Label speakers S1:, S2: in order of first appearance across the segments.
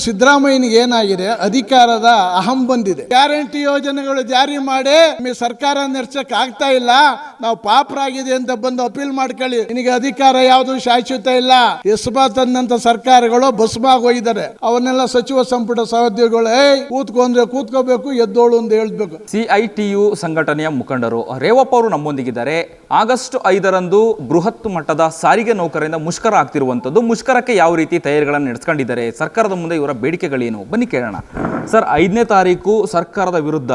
S1: ಸಿದ್ದರಾಮಯ್ಯನಿಗೆ ಏನಾಗಿದೆ? ಅಧಿಕಾರದ ಅಹಂ ಬಂದಿದೆ. ಗ್ಯಾರಂಟಿ ಯೋಜನೆಗಳು ಜಾರಿ ಮಾಡಿ ಸರ್ಕಾರ ನಡೆಸಕ್ ಆಗ್ತಾ ಇಲ್ಲ. ನಾವು ಪಾಪರಾಗಿದೆ ಅಂತ ಬಂದು ಅಪೀಲ್ ಮಾಡ್ಕೊಳ್ಳಿ. ನಿನಗೆ ಅಧಿಕಾರ ಯಾವುದು ಶಾಶ್ವತ ಇಲ್ಲ. ಎಸ್ಬಾ ತಂದಂತ ಸರ್ಕಾರಗಳು ಬಸ್ಮಾಗ ಹೋಗಿದ್ದಾರೆ. ಅವನ್ನೆಲ್ಲ ಸಚಿವ ಸಂಪುಟ ಸಹೋದ್ಯೋಗಿಗಳು ಏ ಕೂತ್ಕೊಂಡ್ರೆ ಕೂತ್ಕೋಬೇಕು, ಎದ್ದೋಳು ಅಂತ ಹೇಳ್ಬೇಕು.
S2: ಸಿಐಟಿಯು ಸಂಘಟನೆಯ ಮುಖಂಡರು ರೇವಪ್ಪ ಅವರು ನಮ್ಮೊಂದಿಗಿದ್ದಾರೆ. ಆಗಸ್ಟ್ ಐದರಂದು ಬೃಹತ್ ಮಟ್ಟದ ಸಾರಿಗೆ ನೌಕರರಿಂದ ಮುಷ್ಕರ ಆಗ್ತಿರುವಂತದ್ದು ಮುಷ್ಕರಕ್ಕೆ ಯಾವ ರೀತಿ ತಯಾರಿಗಳನ್ನು ನಡೆಸ್ಕೊಂಡಿದ್ದಾರೆ ಸರ್ಕಾರದ ಮುಂದೆ ಇವರ ಬೇಡಿಕೆಗಳೇನು? ಬನ್ನಿ ಕೇಳೋಣ. ಸರ್, ಐದನೇ ತಾರೀಕು ಸರ್ಕಾರದ ವಿರುದ್ಧ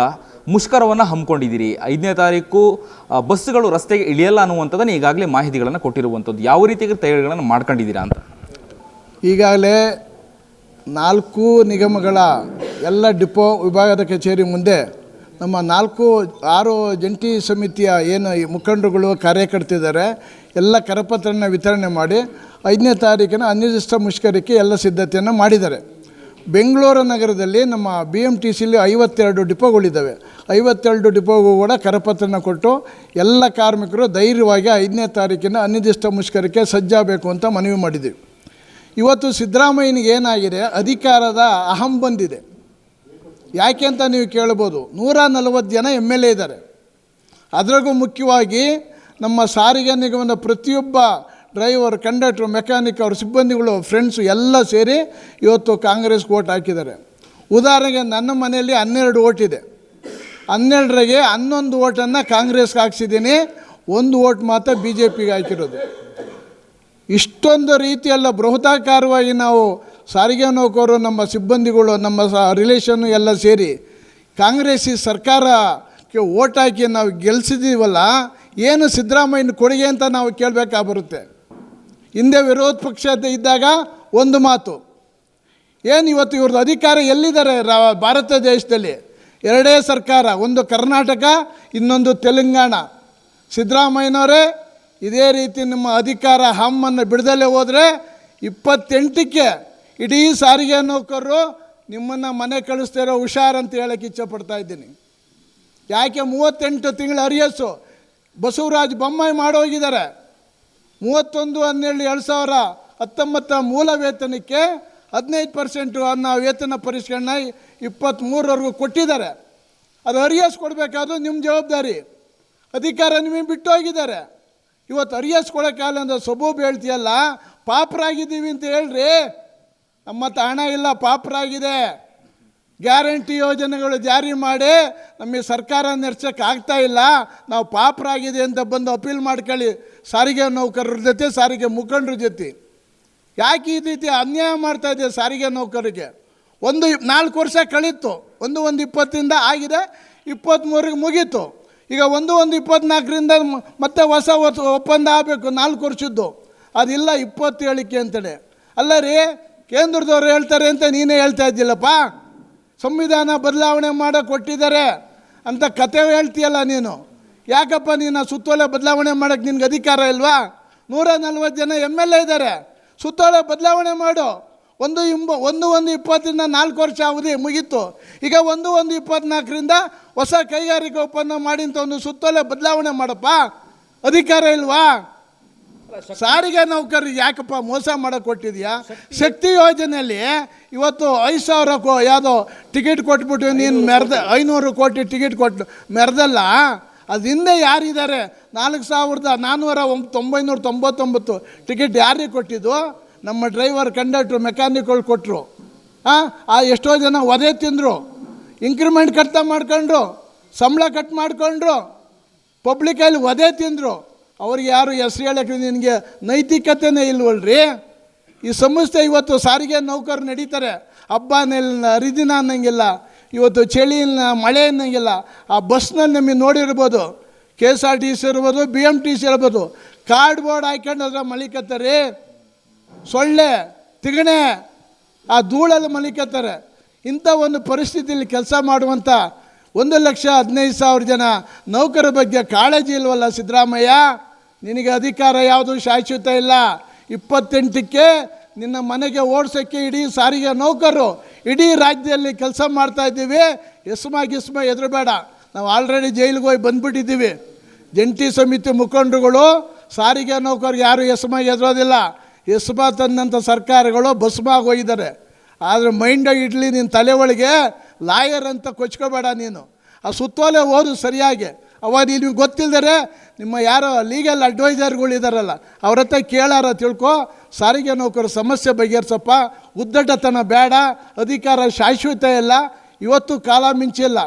S2: ಮುಷ್ಕರವನ್ನು ಹಮ್ಮಿಕೊಂಡಿದ್ದೀರಿ. ಐದನೇ ತಾರೀಕು ಬಸ್ಸುಗಳು ರಸ್ತೆಗೆ ಇಳಿಯಲ್ಲ ಅನ್ನುವಂಥದ್ದನ್ನು ಈಗಾಗಲೇ ಮಾಹಿತಿಗಳನ್ನು ಕೊಟ್ಟಿರುವಂಥದ್ದು. ಯಾವ ರೀತಿಯ ತಯಾರಿಗಳನ್ನು ಮಾಡ್ಕೊಂಡಿದ್ದೀರಾ ಅಂತ?
S1: ಈಗಾಗಲೇ ನಾಲ್ಕು ನಿಗಮಗಳ ಎಲ್ಲ ಡಿಪೋ ವಿಭಾಗದ ಕಚೇರಿ ಮುಂದೆ ನಮ್ಮ ನಾಲ್ಕು, ಆರು ಜಂಟಿ ಸಮಿತಿಯ ಏನು ಮುಖಂಡರುಗಳು ಕಾರ್ಯಕರ್ತಿದ್ದಾರೆ ಎಲ್ಲ ಕರಪತ್ರನ ವಿತರಣೆ ಮಾಡಿ ಐದನೇ ತಾರೀಕಿನ ಅನಿರ್ದಿಷ್ಟ ಮುಷ್ಕರಕ್ಕೆ ಎಲ್ಲ ಸಿದ್ಧತೆಯನ್ನು ಮಾಡಿದ್ದಾರೆ. ಬೆಂಗಳೂರು ನಗರದಲ್ಲಿ ನಮ್ಮ ಬಿ ಎಂ ಟಿ ಸಿಲಿ ಐವತ್ತೆರಡು ಡಿಪೋಗಳಿದ್ದಾವೆ. ಐವತ್ತೆರಡು ಡಿಪೋಗೂ ಕೂಡ ಕರಪತ್ರನ ಕೊಟ್ಟು ಎಲ್ಲ ಕಾರ್ಮಿಕರು ಧೈರ್ಯವಾಗಿ ಐದನೇ ತಾರೀಕಿನ ಅನಿರ್ದಿಷ್ಟ ಮುಷ್ಕರಕ್ಕೆ ಸಜ್ಜಾಗಬೇಕು ಅಂತ ಮನವಿ ಮಾಡಿದ್ದೀವಿ ಇವತ್ತು ಸಿದ್ದರಾಮಯ್ಯನಿಗೆ ಏನಾಗಿದೆ? ಅಧಿಕಾರದ ಅಹಂ ಬಂದಿದೆ. ಯಾಕೆ ಅಂತ ನೀವು ಕೇಳ್ಬೋದು? ನೂರ ನಲವತ್ತು ಜನ ಎಂ ಎಲ್ ಎ ಇದ್ದಾರೆ. ಅದರಾಗೂ ಮುಖ್ಯವಾಗಿ ನಮ್ಮ ಸಾರಿಗೆ ನಿಗಮದ ಪ್ರತಿಯೊಬ್ಬ ಡ್ರೈವರ್, ಕಂಡಕ್ಟ್ರು, ಮೆಕ್ಯಾನಿಕ್ ಅವ್ರ, ಸಿಬ್ಬಂದಿಗಳು ಫ್ರೆಂಡ್ಸು ಎಲ್ಲ ಸೇರಿ ಇವತ್ತು ಕಾಂಗ್ರೆಸ್ಗೆ ಓಟ್ ಹಾಕಿದ್ದಾರೆ. ಉದಾಹರಣೆಗೆ ನನ್ನ ಮನೆಯಲ್ಲಿ ಹನ್ನೆರಡು ಓಟ್ ಇದೆ. ಹನ್ನೆರಡರಿಗೆ ಹನ್ನೊಂದು ಓಟನ್ನು ಕಾಂಗ್ರೆಸ್ಗೆ ಹಾಕ್ಸಿದ್ದೀನಿ. ಒಂದು ಓಟ್ ಮಾತ್ರ ಬಿ ಜೆ ಪಿಗೆ ಹಾಕಿರೋದು. ಇಷ್ಟೊಂದು ರೀತಿಯೆಲ್ಲ ಬೃಹತಾಕಾರವಾಗಿ ನಾವು ಸಾರಿಗೆ ನೌಕರು ನಮ್ಮ ಸಿಬ್ಬಂದಿಗಳು, ನಮ್ಮ ಸ ರಿಲೇಷನ್ನು ಎಲ್ಲ ಸೇರಿ ಕಾಂಗ್ರೆಸ್ ಸರ್ಕಾರಕ್ಕೆ ಓಟ್ ಹಾಕಿ ನಾವು ಗೆಲ್ಸಿದ್ದೀವಲ್ಲ ಏನು ಸಿದ್ದರಾಮಯ್ಯನ ಕೊಡುಗೆ ಅಂತ ನಾವು ಕೇಳಬೇಕಾಗಿ ಬರುತ್ತೆ. ಹಿಂದೆ ವಿರೋಧ ಪಕ್ಷ ಇದ್ದಾಗ ಒಂದು ಮಾತು. ಏನು ಇವತ್ತು ಇವ್ರದ್ದು ಅಧಿಕಾರ ಎಲ್ಲಿದ್ದಾರೆ ಭಾರತ ದೇಶದಲ್ಲಿ? ಎರಡೇ ಸರ್ಕಾರ, ಒಂದು ಕರ್ನಾಟಕ, ಇನ್ನೊಂದು ತೆಲಂಗಾಣ. ಸಿದ್ದರಾಮಯ್ಯನವರೇ, ಇದೇ ರೀತಿ ನಿಮ್ಮ ಅಧಿಕಾರ ಹಮ್ಮನ್ನು ಬಿಡದಲ್ಲೇ ಹೋದರೆ ಇಪ್ಪತ್ತೆಂಟಕ್ಕೆ ಇಡೀ ಸಾರಿಗೆ ನೌಕರರು ನಿಮ್ಮನ್ನು ಮನೆ ಕಳಿಸ್ತಿರೋ ಹುಷಾರ್ ಅಂತ ಹೇಳಕ್ಕೆ ಇಚ್ಛಪಡ್ತಾ ಇದ್ದೀನಿ. ಯಾಕೆ ಮೂವತ್ತೆಂಟು ತಿಂಗಳು ಅರಿಯಸ್ಸು ಬಸವರಾಜ್ ಬೊಮ್ಮಾಯಿ ಮಾಡೋಗಿದ್ದಾರೆ. ಮೂವತ್ತೊಂದು, ಹನ್ನೆರಡು, ಎರಡು ಸಾವಿರ ಹತ್ತೊಂಬತ್ತರ ಮೂಲ ವೇತನಕ್ಕೆ ಹದಿನೈದು ಪರ್ಸೆಂಟು ಅನ್ನೋ ವೇತನ ಪರಿಷ್ಕರಣೆ ಇಪ್ಪತ್ತ್ಮೂರವರೆಗೂ ಕೊಟ್ಟಿದ್ದಾರೆ. ಅದು ಅರಿಯಸ್ ಕೊಡಬೇಕಾದ್ರು ನಿಮ್ಮ ಜವಾಬ್ದಾರಿ. ಅಧಿಕಾರ ನಿಮಗೆ ಬಿಟ್ಟು ಹೋಗಿದ್ದಾರೆ. ಇವತ್ತು ಅರಿಯಸ್ ಕೊಡೋಕ್ಕಾಗಲ್ಲ ಅಂದ್ರೆ ಸಬೂಬ್ ಹೇಳ್ತೀಯಲ್ಲ, ಪಾಪರಾಗಿದ್ದೀವಿ ಅಂತ ಹೇಳ್ರಿ. ನಮ್ಮ ಹತ್ರ ಹಣ ಇಲ್ಲ, ಪಾಪರಾಗಿದೆ. ಗ್ಯಾರಂಟಿ ಯೋಜನೆಗಳು ಜಾರಿ ಮಾಡಿ ನಮಗೆ ಸರ್ಕಾರ ಆಗ್ತಾ ಇಲ್ಲ, ನಾವು ಪಾಪರಾಗಿದೆ ಅಂತ ಬಂದು ಅಪೀಲ್ ಮಾಡ್ಕೊಳ್ಳಿ. ಸಾರಿಗೆ ನೌಕರರ ಜೊತೆ, ಸಾರಿಗೆ ಮುಖಂಡರ ಜೊತೆ. ಯಾಕೆ ಈ ರೀತಿ ಅನ್ಯಾಯ ಮಾಡ್ತಾ ಇದೆ ಸಾರಿಗೆ ನೌಕರಿಗೆ ಒಂದು ನಾಲ್ಕು ವರ್ಷ ಕಳೀತು, ಒಂದು ಒಂದು ಇಪ್ಪತ್ತರಿಂದ ಆಗಿದೆ ಇಪ್ಪತ್ತ್ಮೂರಿಗೆ ಮುಗೀತು. ಈಗ ಒಂದು ಒಂದು ಇಪ್ಪತ್ತ್ನಾಲ್ಕರಿಂದ ಮತ್ತೆ ಹೊಸ ಒಪ್ಪಂದ ಆಗಬೇಕು, ನಾಲ್ಕು ವರ್ಷದ್ದು. ಅದಿಲ್ಲ ಇಪ್ಪತ್ತೇಳಕ್ಕೆ ಅಂತೇಳಿ. ಅಲ್ಲ ರೀ, ಕೇಂದ್ರದವ್ರು ಹೇಳ್ತಾರೆ ಅಂತ ನೀನೇ ಹೇಳ್ತಾ ಇದ್ದಿಲ್ಲಪ್ಪ ಸಂವಿಧಾನ ಬದಲಾವಣೆ ಮಾಡೋ ಕೊಟ್ಟಿದ್ದಾರೆ ಅಂತ ಕತೆ ಹೇಳ್ತೀಯಲ್ಲ ನೀನು. ಯಾಕಪ್ಪ ನೀನು ಸುತ್ತೋಲೆ ಬದಲಾವಣೆ ಮಾಡೋಕ್ಕೆ ನಿನಗೆ ಅಧಿಕಾರ ಇಲ್ವಾ? ನೂರ ನಲ್ವತ್ತು ಜನ ಎಂ ಎಲ್ ಎ ಇದ್ದಾರೆ. ಸುತ್ತೋಲೆ ಬದಲಾವಣೆ ಮಾಡು. ಒಂದು ಇಂಬ, ಒಂದು ಒಂದು ಇಪ್ಪತ್ತರಿಂದ ನಾಲ್ಕು ವರ್ಷ ಅವಧಿ ಮುಗೀತು. ಈಗ ಒಂದು ಒಂದು ಇಪ್ಪತ್ನಾಲ್ಕರಿಂದ ಹೊಸ ಕೈಗಾರಿಕೆ ಒಪ್ಪಂದ ಮಾಡಿ ಅಂತ ಒಂದು ಸುತ್ತೋಲೆ ಬದಲಾವಣೆ ಮಾಡಪ್ಪ. ಅಧಿಕಾರ ಇಲ್ವಾ? ಸಾರಿಗೆ ನೌಕರರಿಗೆ ಯಾಕಪ್ಪ ಮೋಸ ಮಾಡೋಕೆ ಕೊಟ್ಟಿದ್ಯಾ? ಶಕ್ತಿ ಯೋಜನೆಯಲ್ಲಿ ಇವತ್ತು ಐದು ಸಾವಿರ ಕೋ ಯಾವುದೋ ಟಿಕೆಟ್ ಕೊಟ್ಬಿಟ್ಟು ನೀನು ಮೆರೆದ ಐನೂರು ಕೋಟಿ ಟಿಕೆಟ್ ಕೊಟ್ಟು ಮೆರೆದಲ್ಲ? ಅದು ಹಿಂದೆ ಯಾರಿದ್ದಾರೆ? ನಾಲ್ಕು ಸಾವಿರದ ನಾನ್ನೂರ ಒಂಬ ತೊಂಬೈನೂರ ತೊಂಬತ್ತೊಂಬತ್ತು ಟಿಕೆಟ್ ಯಾರಿಗೆ ಕೊಟ್ಟಿದ್ದು? ನಮ್ಮ ಡ್ರೈವರ್ ಕಂಡಕ್ಟ್ರು ಮೆಕ್ಯಾನಿಕ್ಗಳು ಕೊಟ್ಟರು ಹಾಂ ಆ ಎಷ್ಟೋ ಜನ ಒದೆ ತಿಂದರು. ಇಂಕ್ರಿಮೆಂಟ್ ಕಟ್ತಾ ಮಾಡ್ಕೊಂಡ್ರು. ಸಂಬಳ ಕಟ್ ಮಾಡ್ಕೊಂಡ್ರು. ಪಬ್ಲಿಕಲ್ಲಿ ಒದೆ ತಿಂದರು. ಅವ್ರಿಗೆ ಯಾರು ಹೆಸ್ರು ಹೇಳಕ್ಕೆ ನಿನಗೆ ನೈತಿಕತೆನೇ ಇಲ್ವಲ್ರಿ? ಈ ಸಂಸ್ಥೆ ಇವತ್ತು ಸಾರಿಗೆ ನೌಕರು ನಡೀತಾರೆ. ಹಬ್ಬ ಹರಿದಿನ ಅನ್ನಂಗಿಲ್ಲ. ಇವತ್ತು ಚಳಿ ಮಳೆ ಅನ್ನಂಗಿಲ್ಲ. ಆ ಬಸ್ನಲ್ಲಿ ನಮಗೆ ನೋಡಿರ್ಬೋದು. K S R T C ಇರ್ಬೋದು, ಬಿ ಎಂ ಟಿ ಸಿ ಇರ್ಬೋದು. ಕಾರ್ಡ್ ಬೋರ್ಡ್ ಹಾಕ್ಕೊಂಡು ಅದ್ರ ಮಲಿಕತ್ತಾರೆ. ಸೊಳ್ಳೆ, ತಿಗಣೆ, ಆ ಧೂಳಲ್ಲಿ ಮಲಿಕತ್ತಾರೆ. ಇಂಥ ಒಂದು ಪರಿಸ್ಥಿತಿಯಲ್ಲಿ ಕೆಲಸ ಮಾಡುವಂಥ ಒಂದು ಲಕ್ಷ ಹದಿನೈದು ಸಾವಿರ ಜನ ನೌಕರ ಬಗ್ಗೆ ಕಾಳಜಿ ಇಲ್ವಲ್ಲ ಸಿದ್ದರಾಮಯ್ಯ? ನಿನಗೆ ಅಧಿಕಾರ ಯಾವುದು ಶಾಶ್ವತ ಇಲ್ಲ. ಇಪ್ಪತ್ತೆಂಟಕ್ಕೆ ನಿನ್ನ ಮನೆಗೆ ಓಡಿಸೋಕ್ಕೆ ಇಡೀ ಸಾರಿಗೆ ನೌಕರರು ಇಡೀ ರಾಜ್ಯದಲ್ಲಿ ಕೆಲಸ ಮಾಡ್ತಾ ಇದ್ದೀವಿ. ಎಸ್ಮ ಗಿಸ್ಮ ಹೆದರಬೇಡ. ನಾವು ಆಲ್ರೆಡಿ ಜೈಲಿಗೆ ಹೋಗಿ ಬಂದ್ಬಿಟ್ಟಿದ್ದೀವಿ. ಜಂಟಿ ಸಮಿತಿ ಮುಖಂಡರುಗಳು, ಸಾರಿಗೆ ನೌಕರಿಗೆ ಯಾರು ಎಸ್ಮ ಎದುರೋದಿಲ್ಲ ಎಸ್ಮ ತಂದಂಥ ಸರ್ಕಾರಗಳು ಬಸ್ಮಾಗಿ ಹೋಗಿದ್ದಾರೆ. ಆದರೆ ಮೈಂಡಾಗಿ ಇಡ್ಲಿ ನಿನ್ನ ತಲೆ ಒಳಗೆ, ಲಾಯರ್ ಅಂತ ಕೊಚ್ಕೋಬೇಡ ನೀನು. ಆ ಸುತ್ತೋಲೆ ಓದು ಸರಿಯಾಗಿ. ಅವಾಗ ನಿನಗೆ ಗೊತ್ತಿಲ್ಲದರೆ ನಿಮ್ಮ ಯಾರೋ ಲೀಗಲ್ ಅಡ್ವೈಸರ್ಗಳಿದಾರಲ್ಲ ಅವ್ರ ಹತ್ರ ಕೇಳಾರ ತಿಳ್ಕೊ ಸಾರಿಗೆ ನೌಕರ ಸಮಸ್ಯೆ ಬಗೆಹರಿಸಪ್ಪ ಉದ್ದಟತನ ಬೇಡ ಅಧಿಕಾರ ಶಾಶ್ವತ ಇಲ್ಲ ಇವತ್ತು ಕಾಲ ಮಿಂಚಿಲ್ಲ.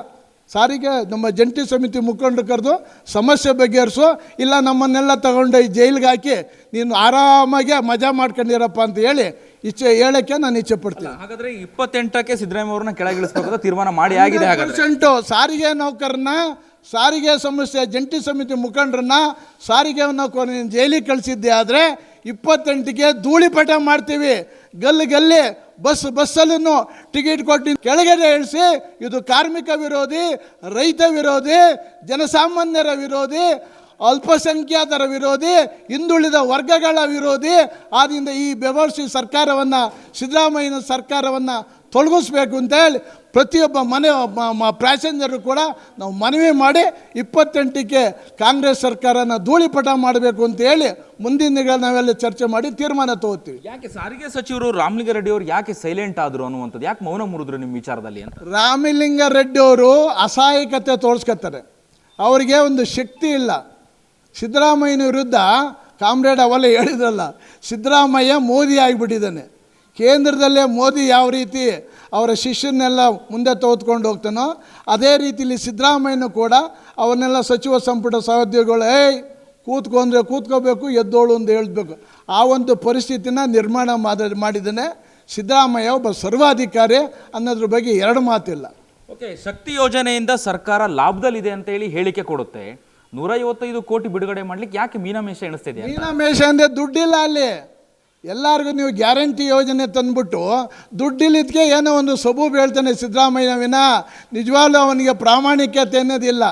S1: ಸಾರಿಗೆ ನಮ್ಮ ಜಂಟಿ ಸಮಿತಿ ಮುಖಂಡರು ಕರೆದು ಸಮಸ್ಯೆ ಬಗೆಹರಿಸು ಇಲ್ಲ ನಮ್ಮನ್ನೆಲ್ಲ ತಗೊಂಡು ಈ ಜೈಲಿಗೆ ಹಾಕಿ ನೀನು ಆರಾಮಾಗೆ ಮಜಾ ಮಾಡ್ಕೊಂಡಿರಪ್ಪ ಅಂತ ಹೇಳಿ ಇಚ್ಛೆ ಹೇಳಕ್ಕೆ ನಾನು ಇಚ್ಛೆ ಪಡ್ತೀನಿ.
S2: ಹಾಗಾದ್ರೆ ಇಪ್ಪತ್ತೆಂಟಕ್ಕೆ ಸಿದ್ದರಾಮಯ್ಯ ಅವ್ರನ್ನ ಕೆಳಗಿಳಿಸ್ಬೇಕಾದ ತೀರ್ಮಾನ ಮಾಡಿ ಆಗಿದೆ ಹಾಗಾದ್ರೆ.
S1: ಪರ್ಸೆಂಟು ಸಾರಿಗೆ ನೌಕರನ್ನ ಸಾರಿಗೆ ಸಮಸ್ಯೆ ಜಂಟಿ ಸಮಿತಿ ಮುಖಂಡರನ್ನ ಸಾರಿಗೆಯನ್ನು ಕೊನೆ ಜೈಲಿಗೆ ಕಳಿಸಿದ್ದೆ ಆದರೆ ಇಪ್ಪತ್ತೆಂಟಿಗೆ ಧೂಳಿಪಟ ಮಾಡ್ತೀವಿ. ಗಲ್ಲಿ ಗಲ್ಲಿ ಬಸ್ ಬಸ್ಸಲ್ಲೂ ಟಿಕೆಟ್ ಕೊಟ್ಟು ಕೆಳಗಡೆ ಇಳಿಸಿ ಇದು ಕಾರ್ಮಿಕ ವಿರೋಧಿ, ರೈತ ವಿರೋಧಿ, ಜನಸಾಮಾನ್ಯರ ವಿರೋಧಿ, ಅಲ್ಪಸಂಖ್ಯಾತರ ವಿರೋಧಿ, ಹಿಂದುಳಿದ ವರ್ಗಗಳ ವಿರೋಧಿ ಆದ್ದರಿಂದ ಈ ಬೆವರ್ಸಿ ಸರ್ಕಾರವನ್ನು, ಸಿದ್ದರಾಮಯ್ಯನ ಸರ್ಕಾರವನ್ನು ತೊಲಗಿಸ್ಬೇಕು ಅಂತ ಹೇಳಿ ಪ್ರತಿಯೊಬ್ಬ ಮನೆ ಪ್ಯಾಸೆಂಜರು ಕೂಡ ನಾವು ಮನವಿ ಮಾಡಿ ಇಪ್ಪತ್ತೆಂಟಕ್ಕೆ ಕಾಂಗ್ರೆಸ್ ಸರ್ಕಾರನ ಧೂಳಿಪಟ ಮಾಡಬೇಕು ಅಂತ ಹೇಳಿ ಮುಂದಿನ ದಿನಗಳಲ್ಲಿ ನಾವೆಲ್ಲ ಚರ್ಚೆ ಮಾಡಿ ತೀರ್ಮಾನ ತಗೋತೀವಿ.
S2: ಯಾಕೆ ಸಾರಿಗೆ ಸಚಿವರು ರಾಮಲಿಂಗಾರೆಡ್ಡಿ ಅವರು ಯಾಕೆ ಸೈಲೆಂಟ್ ಆದರು ಅನ್ನುವಂಥದ್ದು? ಯಾಕೆ ಮೌನ ಮುರಿದ್ರು ನಿಮ್ಮ ವಿಚಾರದಲ್ಲಿ ಅಂತ?
S1: ರಾಮಲಿಂಗ ರೆಡ್ಡಿ ಅವರು ಅಸಹಾಯಕತೆ ತೋರಿಸ್ಕೊತಾರೆ. ಅವರಿಗೆ ಒಂದು ಶಕ್ತಿ ಇಲ್ಲ. ಸಿದ್ದರಾಮಯ್ಯನ ವಿರುದ್ಧ ಕಾಮ್ರೇಡ್ ಅವಲ್ಲ ಹೇಳಿದ್ರಲ್ಲ ಸಿದ್ದರಾಮಯ್ಯ ಮೋದಿ ಆಗಿಬಿಟ್ಟಿದ್ದಾನೆ. ಕೇಂದ್ರದಲ್ಲೇ ಮೋದಿ ಯಾವ ರೀತಿ ಅವರ ಶಿಷ್ಯನ್ನೆಲ್ಲ ಮುಂದೆ ತೆಗೆದುಕೊಂಡು ಹೋಗ್ತಾನೋ ಅದೇ ರೀತಿಯಲ್ಲಿ ಸಿದ್ದರಾಮಯ್ಯನು ಕೂಡ ಅವನ್ನೆಲ್ಲ ಸಚಿವ ಸಂಪುಟ ಸಹೋದ್ಯೋಗಿಗಳು ಏಯ್ ಕೂತ್ಕೊಂಡ್ರೆ ಕೂತ್ಕೋಬೇಕು ಎದ್ದೋಳು ಅಂತ ಹೇಳಬೇಕು. ಆ ಒಂದು ಪರಿಸ್ಥಿತಿನ ನಿರ್ಮಾಣ ಮಾಡ ಮಾಡಿದ್ದಾನೆ ಸಿದ್ದರಾಮಯ್ಯ ಒಬ್ಬ ಸರ್ವಾಧಿಕಾರಿ ಅನ್ನೋದ್ರ ಬಗ್ಗೆ ಎರಡು ಮಾತಿಲ್ಲ.
S2: ಓಕೆ ಶಕ್ತಿ ಯೋಜನೆಯಿಂದ ಸರ್ಕಾರ ಲಾಭದಲ್ಲಿದೆ ಅಂತ ಹೇಳಿ ಹೇಳಿಕೆ ಕೊಡುತ್ತೆ. ನೂರೈವತ್ತೈದು ಕೋಟಿ ಬಿಡುಗಡೆ ಮಾಡ್ಲಿಕ್ಕೆ ಯಾಕೆ ಮೀನಾಮೇಷ ಎಣಿಸ್ತಿದೆ
S1: ಅಂದ್ರೆ ಅಂದರೆ ದುಡ್ಡಿಲ್ಲ ಅಲ್ಲಿ. ಎಲ್ಲರಿಗೂ ನೀವು ಗ್ಯಾರಂಟಿ ಯೋಜನೆ ತಂದುಬಿಟ್ಟು ದುಡ್ಡಿಲ್ಲಿದ್ದಕ್ಕೆ ಏನೋ ಒಂದು ಸೊಬು ಹೇಳ್ತಾನೆ ಸಿದ್ದರಾಮಯ್ಯ ವಿನ. ನಿಜವಾಗ್ಲೂ ಅವನಿಗೆ ಪ್ರಾಮಾಣಿಕತೆ ಅನ್ನೋದಿಲ್ಲ.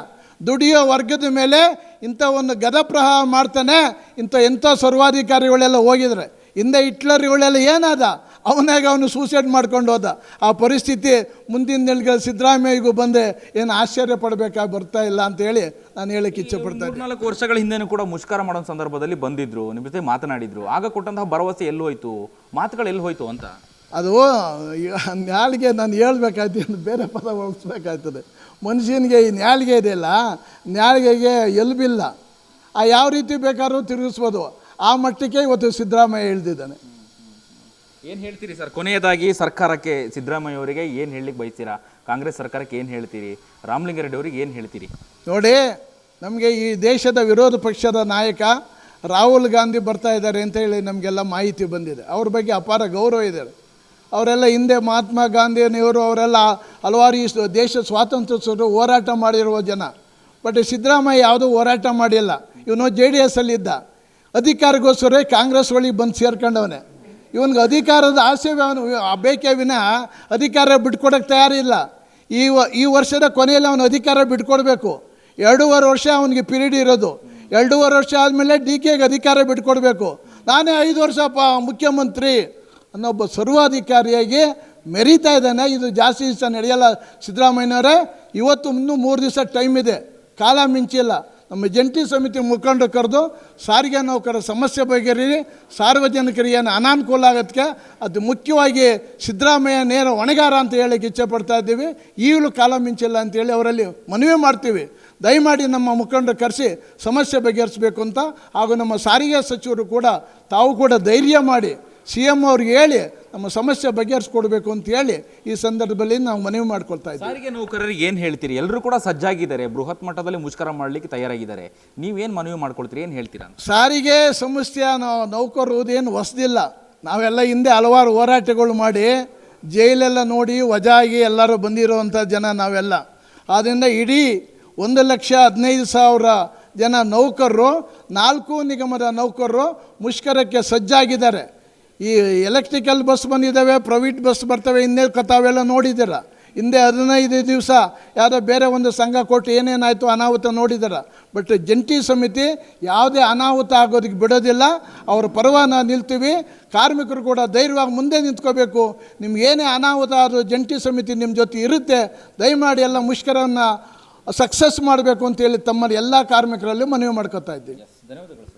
S1: ದುಡಿಯೋ ವರ್ಗದ ಮೇಲೆ ಇಂಥ ಒಂದು ಗದಪ್ರಹಾರ ಮಾಡ್ತಾನೆ ಇಂಥ ಎಂಥ ಸರ್ವಾಧಿಕಾರಿಗಳೆಲ್ಲ ಹೋಗಿದ್ರೆ. ಹಿಂದೆ ಹಿಟ್ಲರ್ಗಳೆಲ್ಲ ಏನಾದ? ಅವನಾಗ ಅವನು ಸೂಸೈಡ್ ಮಾಡ್ಕೊಂಡು ಹೋದ. ಆ ಪರಿಸ್ಥಿತಿ ಮುಂದಿನ ದಿನಗಳು ಸಿದ್ದರಾಮಯ್ಯಗೂ ಬಂದೆ. ಏನು ಆಶ್ಚರ್ಯ ಪಡಬೇಕಾಗಿ ಬರ್ತಾ ಇಲ್ಲ ಅಂತ ಹೇಳಿ ನಾನು ಹೇಳಕ್ಕೆ ಇಚ್ಛೆ ಪಡ್ತಾ ಇದ್ದೀನಿ.
S2: ನಾಲ್ಕು ವರ್ಷಗಳ ಹಿಂದೆನೂ ಕೂಡ ಮುಷ್ಕರ ಮಾಡೋ ಸಂದರ್ಭದಲ್ಲಿ ಬಂದಿದ್ದರು ನಿಮ್ಮ ಜೊತೆ ಮಾತನಾಡಿದರು. ಆಗ ಕೊಟ್ಟಂತಹ ಭರವಸೆ ಎಲ್ಲಿ ಹೋಯ್ತು? ಮಾತುಗಳು ಎಲ್ಲಿ ಹೋಯ್ತು ಅಂತ?
S1: ಅದು ನ್ಯಾಳಿಗೆ ನಾನು ಹೇಳ್ಬೇಕಾಯ್ತು ಬೇರೆ ಪದ ಬಳಸ್ಬೇಕಾಯ್ತದೆ ಮನುಷ್ಯನಿಗೆ ಈ ನ್ಯಾಳಿಗೆ ಇದೆಯಲ್ಲ ನ್ಯಾಳಿಗೆಗೆ ಎಲ್ಲಿ ಬಿಲ್ಲ ಆ ಯಾವ ರೀತಿ ಬೇಕಾದ್ರೂ ತಿರುಗಿಸ್ಬೋದು. ಆ ಮಟ್ಟಕ್ಕೆ ಇವತ್ತು ಸಿದ್ದರಾಮಯ್ಯ ಹೇಳ್ದಿದ್ದಾನೆ
S2: ಏನು ಹೇಳ್ತೀರಿ ಸರ್? ಕೊನೆಯದಾಗಿ ಸರ್ಕಾರಕ್ಕೆ ಸಿದ್ದರಾಮಯ್ಯ ಅವರಿಗೆ ಏನು ಹೇಳಲಿಕ್ಕೆ ಬಯಸ್ತೀರಾ? ಕಾಂಗ್ರೆಸ್ ಸರ್ಕಾರಕ್ಕೆ ಏನು ಹೇಳ್ತೀರಿ? ರಾಮಲಿಂಗಾರೆಡ್ಡಿ ಅವರಿಗೆ ಏನು ಹೇಳ್ತೀರಿ?
S1: ನೋಡಿ ನಮಗೆ ಈ ದೇಶದ ವಿರೋಧ ಪಕ್ಷದ ನಾಯಕ ರಾಹುಲ್ ಗಾಂಧಿ ಬರ್ತಾ ಇದ್ದಾರೆ ಅಂತ ಹೇಳಿ ನಮಗೆಲ್ಲ ಮಾಹಿತಿ ಬಂದಿದೆ. ಅವ್ರ ಬಗ್ಗೆ ಅಪಾರ ಗೌರವ ಇದೆ. ಅವರೆಲ್ಲ ಹಿಂದೆ ಮಹಾತ್ಮ ಗಾಂಧಿ ನೆಹರು ಅವರೆಲ್ಲ ಹಲವಾರು ಈ ದೇಶ ಸ್ವಾತಂತ್ರ್ಯ ಹೋರಾಟ ಮಾಡಿರುವ ಜನ. ಬಟ್ ಸಿದ್ದರಾಮಯ್ಯ ಯಾವುದೂ ಹೋರಾಟ ಮಾಡಿಲ್ಲ. ಇವನು ಜೆ ಡಿ ಎಸ್ಸಲ್ಲಿದ್ದ ಅಧಿಕಾರಕ್ಕೋಸ್ಕರ ಕಾಂಗ್ರೆಸ್ ಒಳಗೆ ಬಂದು ಸೇರ್ಕೊಂಡವನೇ. ಇವನಿಗೆ ಅಧಿಕಾರದ ಆಸೆ ಅವನು. ಬೇಕೇ ವಿನ ಅಧಿಕಾರ ಬಿಟ್ಕೊಡೋಕ್ಕೆ ತಯಾರಿಲ್ಲ. ಈ ವ- ಈ ವರ್ಷದ ಕೊನೆಯಲ್ಲಿ ಅವನು ಅಧಿಕಾರ ಬಿಟ್ಕೊಡ್ಬೇಕು. ಎರಡೂವರೆ ವರ್ಷ ಅವನಿಗೆ ಪಿರಿಯಡ್ ಇರೋದು. ಎರಡೂವರೆ ವರ್ಷ ಆದಮೇಲೆ ಡಿ ಕೆಗೆ ಅಧಿಕಾರ ಬಿಟ್ಕೊಡ್ಬೇಕು. ನಾನೇ ಐದು ವರ್ಷ ಪ ಮುಖ್ಯಮಂತ್ರಿ ಅನ್ನೊಬ್ಬ ಸರ್ವಾಧಿಕಾರಿಯಾಗಿ ಮೆರೀತಾ ಇದ್ದಾನೆ. ಇದು ಜಾಸ್ತಿ ದಿವಸ ನಡೆಯಲ್ಲ ಸಿದ್ದರಾಮಯ್ಯನವರೇ. ಇವತ್ತು ಇನ್ನೂ ಮೂರು ದಿವಸ ಟೈಮ್ ಇದೆ. ಕಾಲ ಮಿಂಚಿಲ್ಲ. ನಮ್ಮ ಜಂಟಿ ಸಮಿತಿ ಮುಖಂಡ ಕರೆದು, ಸಾರಿಗೆ ನೌಕರ ಸಮಸ್ಯೆ ಬಗೆಹರಿ ಸಾರ್ವಜನಿಕರಿಗೆ ಏನು ಅನಾನುಕೂಲ ಆಗೋದಕ್ಕೆ ಅದು ಮುಖ್ಯವಾಗಿ ಸಿದ್ದರಾಮಯ್ಯ ನೇರ ಹೊಣೆಗಾರ ಅಂತ ಹೇಳಕ್ಕೆ ಇಚ್ಛೆ ಪಡ್ತಾ ಇದ್ದೀವಿ. ಈಗಲೂ ಕಾಲ ಮಿಂಚಿಲ್ಲ ಅಂತೇಳಿ ಅವರಲ್ಲಿ ಮನವಿ ಮಾಡ್ತೀವಿ. ದಯಮಾಡಿ ನಮ್ಮ ಮುಖಂಡ ಕರೆಸಿ ಸಮಸ್ಯೆ ಬಗೆಹರಿಸಬೇಕು ಅಂತ. ಹಾಗೂ ನಮ್ಮ ಸಾರಿಗೆ ಸಚಿವರು ಕೂಡ ತಾವು ಕೂಡ ಧೈರ್ಯ ಮಾಡಿ ಸಿ ಎಂ ಅವ್ರಿಗೆ ಹೇಳಿ ನಮ್ಮ ಸಮಸ್ಯೆ ಬಗೆಹರಿಸ್ಕೊಡ್ಬೇಕು ಅಂತ ಹೇಳಿ ಈ ಸಂದರ್ಭದಲ್ಲಿ ನಾವು ಮನವಿ ಮಾಡ್ಕೊಳ್ತಾ ಇದ್ದೀವಿ.
S2: ಸಾರಿಗೆ ನೌಕರರಿಗೆ ಏನು ಹೇಳ್ತೀರಿ? ಎಲ್ಲರೂ ಕೂಡ ಸಜ್ಜಾಗಿದ್ದಾರೆ ಬೃಹತ್ ಮಟ್ಟದಲ್ಲಿ ಮುಷ್ಕರ ಮಾಡಲಿಕ್ಕೆ ತಯಾರಾಗಿದ್ದಾರೆ. ನೀವೇನು ಮನವಿ ಮಾಡ್ಕೊಳ್ತೀರಿ ಏನು ಹೇಳ್ತೀರಾ
S1: ಸಾರಿಗೆ ಸಮಸ್ಯೆ ನಾವು ನೌಕರರು ಏನು ಹೊಸದಿಲ್ಲ. ನಾವೆಲ್ಲ ಹಿಂದೆ ಹಲವಾರು ಹೋರಾಟಗಳು ಮಾಡಿ ಜೈಲೆಲ್ಲ ನೋಡಿ ವಜಾಗಿ ಎಲ್ಲರೂ ಬಂದಿರುವಂಥ ಜನ ನಾವೆಲ್ಲ. ಆದ್ದರಿಂದ ಇಡೀ ಒಂದು ಲಕ್ಷ ಹದಿನೈದು ಸಾವಿರ ಜನ ನೌಕರರು ನಾಲ್ಕು ನಿಗಮದ ನೌಕರರು ಮುಷ್ಕರಕ್ಕೆ ಸಜ್ಜಾಗಿದ್ದಾರೆ. ಈ ಎಲೆಕ್ಟ್ರಿಕಲ್ ಬಸ್ ಬಂದಿದ್ದಾವೆ ಪ್ರೈವೇಟ್ ಬಸ್ ಬರ್ತವೆ ಹಿಂದೆ ಕತಾವೆಲ್ಲ ನೋಡಿದ್ದೀರ. ಹಿಂದೆ ಹದಿನೈದು ದಿವಸ ಯಾವುದೋ ಬೇರೆ ಒಂದು ಸಂಘ ಕೊಟ್ಟು ಏನೇನಾಯಿತು ಅನಾಹುತ ನೋಡಿದಾರ ಬಟ್ ಜಂಟಿ ಸಮಿತಿ ಯಾವುದೇ ಅನಾಹುತ ಆಗೋದಕ್ಕೆ ಬಿಡೋದಿಲ್ಲ. ಅವ್ರ ಪರವಾನ ನಿಲ್ತೀವಿ. ಕಾರ್ಮಿಕರು ಕೂಡ ಧೈರ್ಯವಾಗಿ ಮುಂದೆ ನಿಂತ್ಕೋಬೇಕು. ನಿಮ್ಗೆ ಏನೇ ಅನಾಹುತ ಆದರೂ ಜಂಟಿ ಸಮಿತಿ ನಿಮ್ಮ ಜೊತೆ ಇರುತ್ತೆ. ದಯಮಾಡಿ ಎಲ್ಲ ಮುಷ್ಕರವನ್ನು ಸಕ್ಸಸ್ ಮಾಡಬೇಕು ಅಂತೇಳಿ ತಮ್ಮ ಎಲ್ಲ ಕಾರ್ಮಿಕರಲ್ಲಿ ಮನವಿ ಮಾಡ್ಕೋತಾ ಇದ್ದೀವಿ.
S2: ಧನ್ಯವಾದಗಳು